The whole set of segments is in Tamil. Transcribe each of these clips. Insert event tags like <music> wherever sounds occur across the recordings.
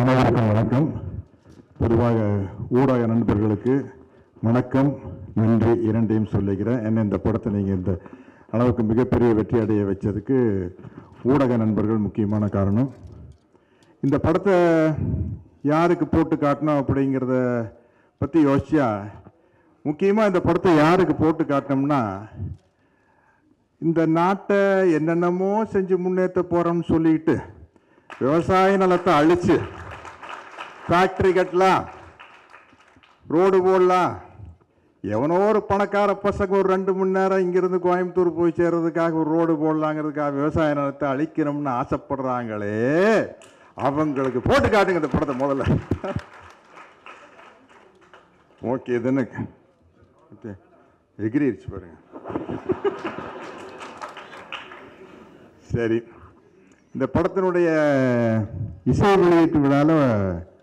அனைவருக்கும் வணக்கம். பொதுவாக ஊடக நண்பர்களுக்கு வணக்கம். நன்றி இரண்டையும் சொல்லிக்கிறேன் என்ன இந்த படத்தை நீங்கள் இந்த அளவுக்கு மிகப்பெரிய வெற்றி அடைய வச்சதுக்கு ஊடக நண்பர்கள் முக்கியமான காரணம். இந்த படத்தை யாருக்கு போட்டு காட்டணும் அப்படிங்கிறத பற்றி யோசிச்சா முக்கியமாக இந்த படத்தை யாருக்கு போட்டு காட்டினோம்னா இந்த நாட்டை என்னென்னமோ செஞ்சு முன்னேற்ற போகிறோம்னு சொல்லிட்டு விவசாய நிலத்தை அழித்து ஃபேக்ட்ரி கட்டலாம். ரோடு போடலாம். எவனோ ஒரு பணக்கார பசங்க ஒரு ரெண்டு மணி நேரம் இங்கேருந்து கோயம்புத்தூர் போய் சேர்றதுக்காக ஒரு ரோடு போடலாங்கிறதுக்காக விவசாய நிலத்தை அழிக்கணும்னு ஆசைப்படுறாங்களே அவங்களுக்கு போட்டு காட்டுங்க இந்த படத்தை முதல்ல. ஓகே இதுன்னு. ஓகே. எகிரிச்சு பாருங்க. சரி. இந்த படத்தினுடைய இசை வெளியீட்டு விழாவில்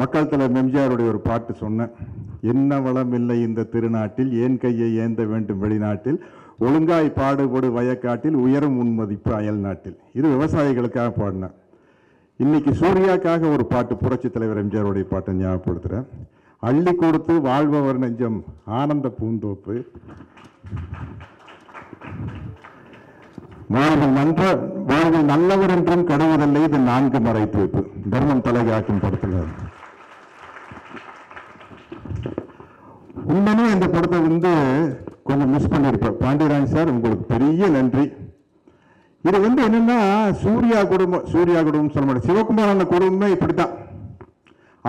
மக்கள் தலைவர் எம்ஜிஆருடைய ஒரு பாட்டு சொன்னேன். என்ன வளம் இல்லை இந்த திருநாட்டில் ஏன் கையை ஏந்த வேண்டும் வெளிநாட்டில்? ஒழுங்காய் பாடுபடு வயக்காட்டில் உயரும் உன்மதிப்பு அயல் நாட்டில். இது விவசாயிகளுக்காக பாடினேன். இன்னைக்கு சூர்யாக்காக ஒரு பாட்டு புரட்சி தலைவர் எம்ஜிஆருடைய பாட்டை ஞாபகப்படுத்துகிறேன் அள்ளி கொடுத்து வாழ்பவர் நெஞ்சம் ஆனந்த பூந்தோப்பு. வாழ்வில் நன்ற வாழ்வில் நல்லவர் என்றும் கடவுளில்லை இது நான்கு மறைத்து தர்மம் தலைகாக்கும் படத்தில். இந்த படத்தை வந்து கொஞ்சம் மிஸ் பண்ணியிருப்பேன். பாண்டியராஜ் சார் உங்களுக்கு பெரிய நன்றி. இது வந்து என்னென்னா சூர்யா குடும்பம் சூர்யா குடும்பம் சொல்ல மாட்டேன். சிவகுமாரன் குடும்பமே இப்படி தான்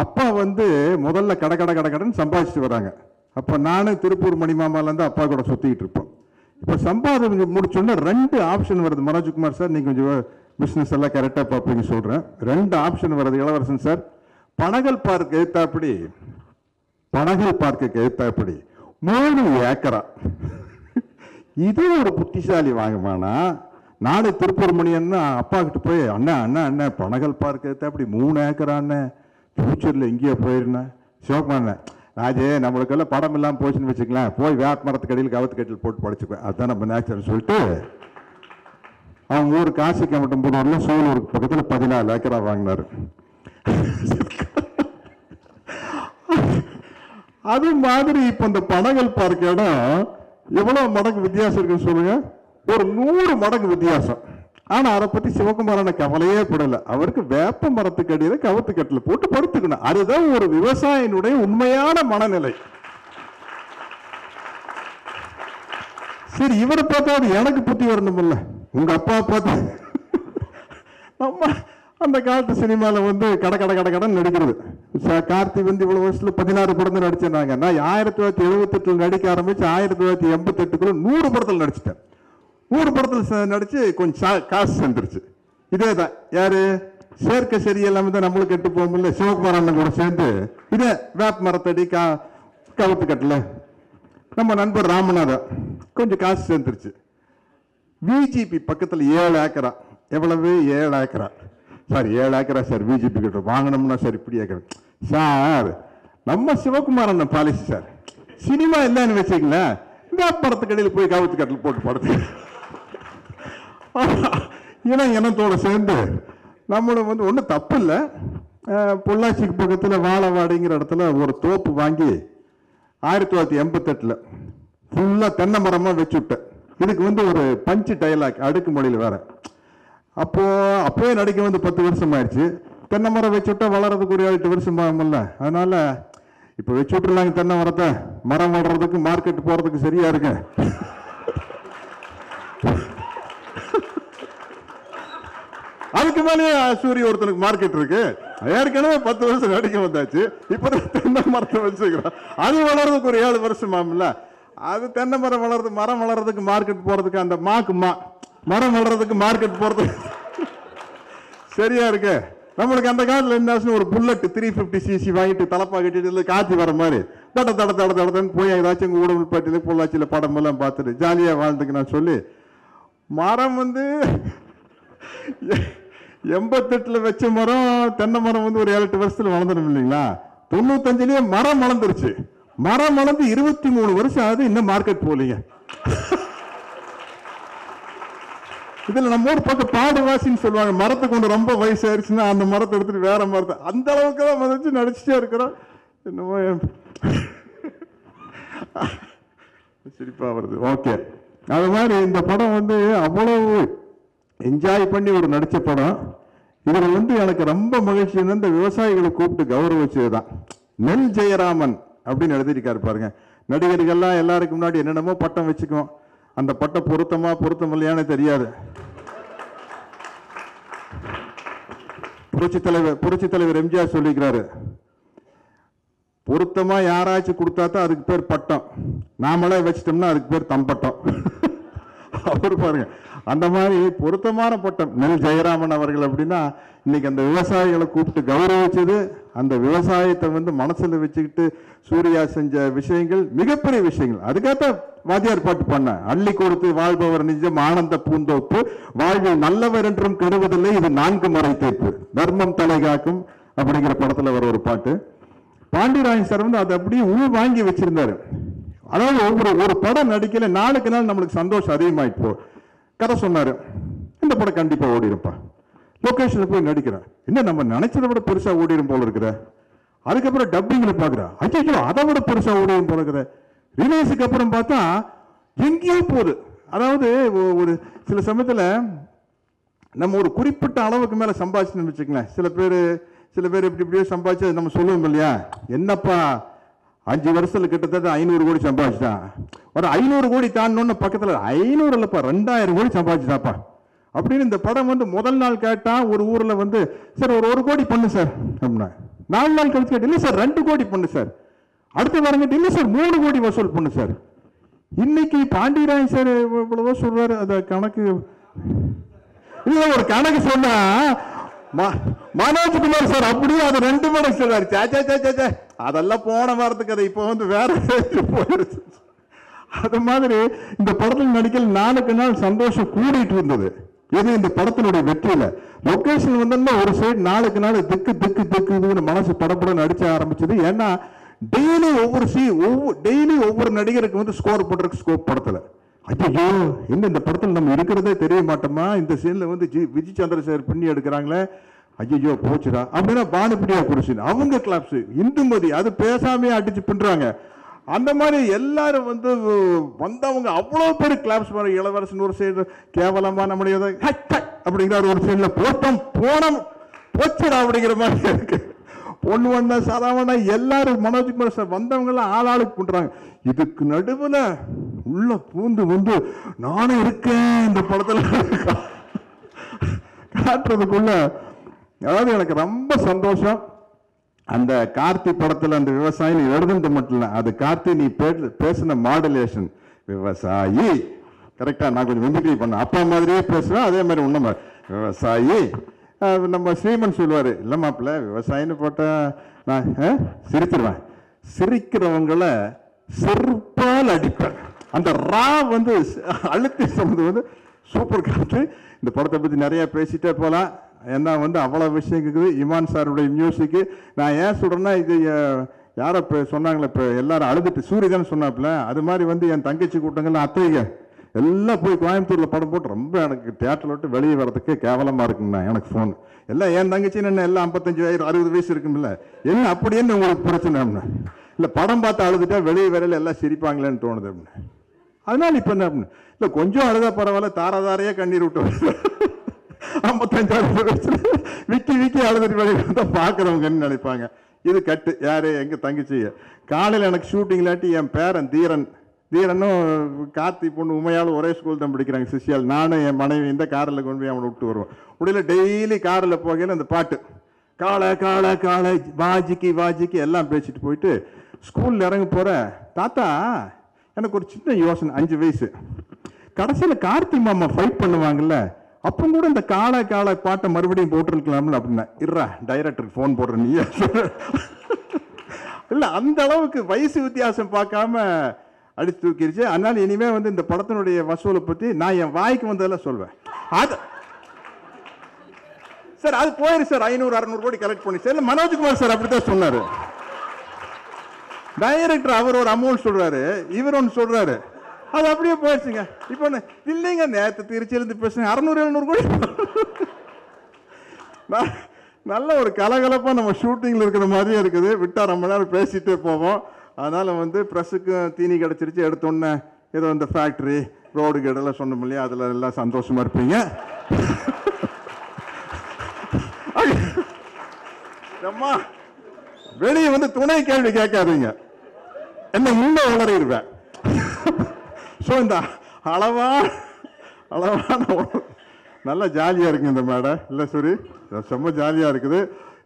அப்பா வந்து முதல்ல கடை கடை கடை கடன் சம்பாதிச்சுட்டு வராங்க. அப்போ நானும் திருப்பூர் மணிமாமாலேருந்து அப்பா கூட சுற்றிக்கிட்டு இருப்போம். இப்போ சம்பாதம் முடிச்சோன்னே ரெண்டு ஆப்ஷன் வருது. மனோஜ்குமார் சார் நீங்கள் கொஞ்சம் பிஸ்னஸ் எல்லாம் கரெக்டாக பார்ப்பீங்க சொல்கிறேன் ரெண்டு ஆப்ஷன் வருது. இளவரசன் சார் பனகல் பார்க் எழுத்தாப்படி பனகல் பார்க்குக்கு எழுத்தாப்படி மூணு ஏக்கரா. இது ஒரு புத்திசாலி வாங்கமானா நாளை திருப்பூர் மணியன்னா அப்பா கிட்ட போய் அண்ணா அண்ணா அண்ணா பனகல் பார்க்கறத அப்படி மூணு ஏக்கரா அண்ணன் ஃபியூச்சரில் எங்கேயோ போயிருந்தேன் அண்ணன் ராஜே நம்மளுக்கெல்லாம் படம் இல்லாமல் போச்சுன்னு வச்சுக்கலாம் போய் வேப்ப மரத்துக்கு அடியில் கவத்து கட்டில் போட்டு படைச்சுக்குவேன். அதுதான் நம்ம நேச்சர்னு சொல்லிட்டு அவங்க ஊர் காசி கமட்டம்பூர்ல சூலூருக்கு பக்கத்தில் பதினாலு ஏக்கரா வாங்கினார். அது மாதிரி இப்போ இந்த படங்கள் பார்க்க இடம் எவ்வளவு மடங்கு வித்தியாசம் இருக்குன்னு சொல்லுங்க. ஒரு நூறு மடங்கு வித்தியாசம். ஆனா அதை பத்தி சிவகுமாரன கவலையே படல. அவருக்கு வேப்ப மரத்துக்கு அடியில கவத்து கட்டில போட்டு படுத்துக்கணும். அதுதான் ஒரு விவசாயினுடைய உண்மையான மனநிலை. சரி இவரை பார்த்தாவது எனக்கு புத்தி வரணுமில்ல. உங்க அப்பா பார்த்து நம்ம அந்த காலத்து சினிமாவில் வந்து கடை கடை கடை கடன் நடிக்கிறது. கார்த்தி வந்து இவ்வளோ வருஷத்தில் பதினாறு படத்தில் நடிச்சிருந்தாங்க. நான் ஆயிரத்தி தொள்ளாயிரத்தி எழுபத்தெட்டில் நடிக்க ஆரம்பித்து ஆயிரத்தி தொள்ளாயிரத்தி எண்பத்தெட்டுக்குள்ள நூறு படத்தில் நடிச்சிட்டேன். நூறு படத்தில் நடித்து கொஞ்சம் சா- காசு சென்றுருச்சு இதே தான். யார்? சேர்க்க சரி எல்லாமே தான் நம்மளுக்கு கெட்டு போகும்ல சிவகுமார் அண்ணன் கூட சேர்ந்து. இதே வேப்ப மரத்தடி கா கவுத்து கட்டல. நம்ம நண்பர் ராமநாதன். கொஞ்சம் காசு சேர்ந்துருச்சு. விஜிபி பக்கத்தில் ஏழு ஏக்கரா. எவ்வளவு? ஏழு ஏக்கரா. சார் ஏழு ஏக்கரா சார் பிஜேபி கிட்ட வாங்கினோம்னா சார் இப்படி ஏக்கர். சார் நம்ம சிவகுமார் அண்ணன் பாலிசி சார். சினிமா இல்லைன்னு வச்சுங்களேன் இந்த படத்துக்கடியில் போய் காவத்து கட்டில் போட்டு படுத்து. ஏன்னா இனத்தோடு சேர்ந்து நம்மளும் வந்து ஒன்றும் தப்பு இல்லை பொள்ளாச்சிக்கு பக்கத்தில் வாழவாடிங்கிற இடத்துல ஒரு தோப்பு வாங்கி ஆயிரத்தி தொள்ளாயிரத்தி எண்பத்தெட்டில் ஃபுல்லாக தென்னை மரமாக வச்சு விட்டேன் இதுக்கு வந்து ஒரு பஞ்சு டைலாக் அடுக்கு மொழியில் வேறு. அப்போ அப்போயே நடிக்க வந்து பத்து வருஷம் ஆயிடுச்சு தென்னை மரம் வச்சுட்டா வளர்றதுக்கு ஒரு எட்டு வருஷம் ஆகும்ல அதனால இப்போ வச்சு விட்டுருலாங்க தென்னை மரத்தை. மரம் வளர்றதுக்கு மார்க்கெட் போகிறதுக்கு சரியா இருக்கு அதுக்கு மேலே சூரிய ஒருத்தனுக்கு மார்க்கெட் இருக்கு. ஏற்கனவே பத்து வருஷம் நடிக்க வந்தாச்சு. இப்போ தென்னை மரத்தை வச்சுக்கிறோம் அது வளர்றதுக்கு ஒரு ஏழு வருஷம் ஆகும்ல அது தென்னை மரம் வளர்றது மரம் வளர்றதுக்கு மார்க்கெட் போறதுக்கு அந்த மாக்கு மா மரம் வளர்றதுக்கு மார்க்கெட் போறதுக்கு சரியா இருக்கு. நம்மளுக்கு அந்த காலத்தில் என்ன ஒரு புல்லட் த்ரீ ஃபிஃப்டி சிசி வாங்கிட்டு தலப்பா கட்டிட்டு காத்தி வர மாதிரி. தட தட தட தடன்னு போய் ஏதாச்சும் எங்கள் உடம்புப்பட்டியில பொள்ளாச்சியில் படம் எல்லாம் பார்த்துட்டு ஜாலியாக வாழ்ந்துக்கு நான் சொல்லி மரம் வந்து எண்பத்தெட்டில் வச்ச மரம் தென்னை மரம் வந்து ஒரு ஏழு எட்டு வருஷத்தில் வளர்ந்துடும் இல்லைங்களா? தொண்ணூத்தஞ்சுலேயே மரம் வளர்ந்துருச்சு. மரம் வளர்ந்து இருபத்தி மூணு வருஷம் ஆகுது இன்னும் மார்க்கெட் போகலீங்க. இதில் நம்ம ஊர் பக்கம் பாடுவாசின்னு சொல்லுவாங்க. மரத்தை கொண்டு ரொம்ப வயசாயிருச்சுன்னா அந்த மரத்தை எடுத்துட்டு வேற மரத்தை. அந்த அளவுக்கு தான் மதிச்சு நடிச்சுட்டே இருக்கிறோம். என்னமோ என் சிரிப்பா வருது. ஓகே. அது மாதிரி இந்த படம் வந்து அவ்வளவு என்ஜாய் பண்ணி ஒரு நடித்த படம். இதில் வந்து எனக்கு ரொம்ப மகிழ்ச்சி இந்த விவசாயிகளை கூப்பிட்டு கௌரவிச்சது தான் நெல் ஜெயராமன் அப்படின்னு எழுதியிருக்காரு பாருங்க. நடிகர்கள்லாம் எல்லாருக்கும் முன்னாடி என்னென்னமோ பட்டம் வச்சுக்குவோம் அந்த பட்டம் பொருத்தமா பொருத்தம் இல்லையான்னு தெரியாது. புரட்சி தலைவர் புரட்சி தலைவர் எம்ஜிஆர் சொல்லிக்கிறாரு. பொருத்தமா யாராச்சும் கொடுத்தா தான் அதுக்கு பேர் பட்டம். நாமளே வச்சிட்டோம்னா அதுக்கு பேர் தம்பட்டம். <laughs> அவர் பாருங்க. அந்த மாதிரி பொருத்தமான பட்டம். நெல் ஜெயராமன் அவர்கள் அப்படின்னா இன்னைக்கு அந்த விவசாயிகளை கூப்பிட்டு கௌரவிச்சது அந்த விவசாயத்தை வந்து மனசில் வச்சுக்கிட்டு சூர்யா செஞ்ச விஷயங்கள் மிகப்பெரிய விஷயங்கள். அதுக்காக வாத்தியார் பாட்டு பண்ணேன் அள்ளி கொடுத்து வாழ்பவர் நிஜம் ஆனந்த பூந்தோப்பு வாழ்வில் நல்லவர் என்றும் கெடுவதில்லை இது நான்கு முறை தீர்ப்பு தர்மம் தலை காக்கும் அப்படிங்கிற படத்தில் வர ஒரு பாட்டு. பாண்டியராஜன் சார் வந்து அதை அப்படியே உள் வாங்கி வச்சிருந்தாரு. அதாவது ஒவ்வொரு ஒரு படம் நடிக்கல நாளுக்கு நாள் நம்மளுக்கு சந்தோஷம் அதிகமாயிட்டு போ கதை சொன்னார். இந்த படம் கண்டிப்பாக ஓடிருப்பா. லொக்கேஷனில் போய் நடிக்கிறேன் என்ன நம்ம நினைச்சதை விட பெருசாக ஓடிடும் போல இருக்கிற அதுக்கப்புறம் டப்பிங்கில் பார்க்குறேன் ஐயோ அதை விட பெருசாக ஓடிடும் போல இருக்கிற ரிலீஸுக்கு அப்புறம் பார்த்தா எங்கேயோ போகுது. அதாவது ஒரு சில சமயத்தில் நம்ம ஒரு குறிப்பிட்ட அளவுக்கு மேலே சம்பாதிச்சுன்னு வச்சுக்கங்களேன். சில பேர் சில பேர் இப்படி இப்படியோ சம்பாதிச்சு அது நம்ம சொல்லுவோம் இல்லையா? என்னப்பா அஞ்சு வருஷத்துல கிட்டத்தட்ட ஐநூறு கோடி சம்பாதிச்சிட்டான் ஒரு ஐநூறு கோடி தாண்டணும்னு பக்கத்தில் ஐநூறு இல்லைப்பா ரெண்டாயிரம் கோடி சம்பாதிச்சிட்டாப்பா. அப்படின்னு இந்த படம் வந்து முதல் நாள் கேட்டால் ஒரு ஊரில் வந்து சார் ஒரு ஒரு கோடி பண்ணு சார் அப்படின்னா. நாலு நாள் கழிச்சு கேட்டு இல்லை சார் ரெண்டு கோடி பண்ணு சார். அடுத்த வாரம் கேட்டு இல்லை சார் மூணு கோடி வசூல் பண்ணு சார். இன்னைக்கு பாண்டியராஜ் சார் இவ்வளவோ சொல்றாரு அந்த கணக்கு இல்லை ஒரு கணக்கு சொன்னா மனோஜ்குமார் சார் அப்படியே அது ரெண்டு மடங்கு சொல்றாரு சே சே சே, சே சே அதெல்லாம் போன வாரத்துக்கு அது இப்போ வந்து வேற போயிடுச்சு. அது மாதிரி இந்த படத்தில் நடிக்கல் நாளுக்கு நாள் சந்தோஷம் கூடிட்டு இருந்தது. எது இந்த படத்தினுடைய வெற்றியில. லொக்கேஷன் வந்தோம்னா ஒரு சைடு நாளுக்கு நாள் திக்கு திக்கு திக்குன்னு மனசு படப்பட நடிச்ச ஆரம்பிச்சது. ஏன்னா டெய்லி ஒவ்வொரு சீ ஒவ்வொரு டெய்லி ஒவ்வொரு நடிகருக்கு வந்து ஸ்கோர் போட்டிருக்கு ஸ்கோப் படத்தில். ஐயோ என்ன இந்த படத்தில் நம்ம இருக்கிறதே தெரிய மாட்டோமா? இந்த சீனில் வந்து ஜி விஜய் சந்திரசேகர் பண்ணி எடுக்கிறாங்களே. ஐயோ போச்சுடா. அப்படின்னா பானுப்பிடியா குடிச்சு அவங்க கிளாப்ஸ் இந்துமதி அது பேசாமே அடிச்சு பின்றாங்க அந்த மாதிரி எல்லாரும் வந்து வந்தவங்க அவ்வளோ பேர் கிளாப்ஸ் பண்ண இளவரசன் ஒரு சைடு கேவலமா நம்முடைய அப்படிங்கிற ஒரு சைடில் போட்டோம் போனோம். போச்சுடா அப்படிங்கிற மாதிரி இருக்கு. பொண்ணு வந்தா சாதாரண எல்லாரும் மனோஜ்குமார் சார் வந்தவங்களாம் ஆள் ஆளாளுக்கு பண்ணுறாங்க இதுக்கு நடுவில் உள்ள பூந்து வந்து நானும் இருக்கேன். இந்த படத்தில் காட்டுறதுக்குள்ள அதாவது எனக்கு ரொம்ப சந்தோஷம். அந்த கார்த்தி படத்தில் அந்த விவசாயி நீ எழுதுனது மட்டும் இல்லை அது கார்த்தி நீ பேசின மாடுலேஷன் விவசாயி. கரெக்டாக நான் கொஞ்சம் மிமிக்ரி பண்ணேன். அப்பா மாதிரியே பேசுவேன் அதே மாதிரி உண்மை விவசாயி. நம்ம ஸ்ரீமன் சொல்லுவார் இல்லை மாப்பிள்ள விவசாயின்னு போட்டால் நான் சிரிச்சிருவேன். சிரிக்கிறவங்களை செருப்பால் அடிப்பேன். அந்த ரா வந்து அழுத்தி சொன்னது வந்து சூப்பர் காற்று இந்த படத்தை பற்றி நிறையா பேசிட்டே போகலாம் ஏன்னா வந்து அவ்வளோ விஷயம் இருக்குது இமான் சாருடைய மியூசிக்கு நான் ஏன் சொல்கிறேன்னா இது யாரோ இப்போ சொன்னாங்களே இப்போ எல்லாரும் அழுதுட்டு சூரியதான் சொன்னாப்புல அது மாதிரி வந்து என் தங்கச்சி கூட்டங்கள்லாம் அத்தைங்க எல்லாம் போய் கோயம்புத்தூரில் படம் போட்டு ரொம்ப எனக்கு தேட்டரில் விட்டு வெளியே வரதுக்கு கேவலமாக இருக்குங்கண்ணா எனக்கு ஃபோன் எல்லாம் என் தங்கச்சி என்ன எல்லாம் ஐம்பத்தஞ்சு வயசு அறுபது வயசு இருக்கும்ல என்ன அப்படி என்ன உங்களுக்கு பிரச்சனை இல்லை படம் பார்த்து அழுதுட்டா வெளியே வரையில எல்லாம் சிரிப்பாங்களேன்னு தோணுது அப்படின்னு அதனால இப்போ என்ன அப்படின்னு இல்லை கொஞ்சம் அழுதா பரவாயில்ல தாராதாரையே கண்ணீர் விட்டு வருது. ஐம்பத்தஞ்சாயிரம் வயசுல விக்கி விக்கி அழுதுட்டு வெளியே பார்க்குறவங்க என்ன நினைப்பாங்க. இது கட்டு. யாரு? எங்கள் தங்கச்சி. காலையில் எனக்கு ஷூட்டிங் இல்லாட்டி என் பேரன் தீரன். தீரனும் கார்த்தி பொண்ணு உமையால் ஒரே ஸ்கூல் தான் படிக்கிறாங்க சிஷியால் நானும் என் மனைவி இந்த காரில் கொண்டு போய் அவனை விட்டு வருவோம். உடையில டெய்லி காரில் போகையில் அந்த பாட்டு. காளை காளை காளை வாஜிக்கு வாஜிக்கு எல்லாம் பேசிட்டு போயிட்டு ஸ்கூலில் இறங்க போகிற தாத்தா எனக்கு ஒரு சின்ன யோசனை அஞ்சு வயசு. கடைசியில் கார்த்தி மாமா ஃபைட் பண்ணுவாங்கல்ல அப்புறம் கூட இந்த காளை காளை பாட்டை மறுபடியும் போட்டிருக்கலாம்ல அப்படின்னா இருறா டைரக்டருக்கு ஃபோன் போடுற நீ இல்லை அந்த அளவுக்கு வயசு வித்தியாசம் பார்க்காம அடித்து தூக்கிடுச்சு அதனால இனிமே வந்து இந்த படத்தினுடைய வசூலை பற்றி நான் என் வாய்க்கு வந்ததெல்லாம் சொல்வேன். அது சார் அது போயிரு சார். ஐநூறு அறுநூறு கோடி கலெக்ட் பண்ணி சார் மனோஜ்குமார் சார் அப்படித்தான் சொன்னார். டைரக்டர் அவர் ஒரு அமௌண்ட் சொல்கிறாரு இவர் ஒன்று சொல்கிறாரு அது அப்படியே போயிடுச்சுங்க இப்போ இல்லைங்க நேற்று திருச்சியிலேருந்து பேசுங்க அறநூறு எழுநூறு கோடி. நல்ல ஒரு கலகலப்பாக நம்ம ஷூட்டிங்கில் இருக்கிற மாதிரியே இருக்குது. விட்டால் ரொம்ப நேரம் பேசிகிட்டே போவோம். அதனால் வந்து ப்ரெஸ்ஸுக்கும் தீனி கிடச்சிருச்சு. எடுத்தோன்னே ஏதோ இந்த ஃபேக்ட்ரி ரோடு கீடெல்லாம் சொன்னோம் இல்லையா? அதில் எல்லாம் சந்தோஷமாக இருப்பீங்க. அம்மா வெளியே வந்து துணை கேள்வி கேட்காதீங்க. என்ன இன்னும் வளரிடுவேன் ஸோ இந்த அளவா அளவான நல்லா ஜாலியாக இருக்குங்க இந்த மேடம் இல்லை சூரி செம்ம ஜாலியாக இருக்குது.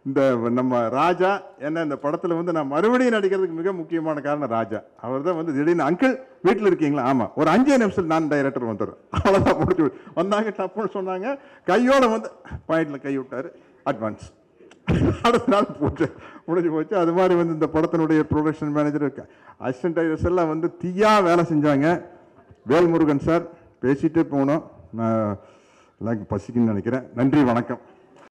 இந்த நம்ம ராஜா என்ன இந்த படத்தில் வந்து நான் மறுபடியும் நடிக்கிறதுக்கு மிக முக்கியமான காரணம் ராஜா. அவர் தான் வந்து திடீர்னு அங்கிள் வீட்டில் இருக்கீங்களா? ஆமாம் ஒரு அஞ்சே நிமிஷத்தில் நான் டைரக்டர் வந்துடுறேன். அவ்வளோதான் முடிச்சு வந்தாங்க டப்புன்னு சொன்னாங்க. கையோட வந்து பாயிண்டில் கை விட்டார். அட்வான்ஸ் அடுத்த நாள் போச்சு. முடிஞ்சு போச்சு. அது மாதிரி வந்து இந்த படத்தினுடைய ப்ரொடக்ஷன் மேனேஜர் அசிஸ்டன்ட் டைரக்டர்ஸ் எல்லாம் வந்து தீயாக வேலை செஞ்சாங்க. வேல்முருகன் சார் பேசிகிட்டே போனோம். நான் எல்லாம் பசிக்குன்னு நினைக்கிறேன். நன்றி வணக்கம்.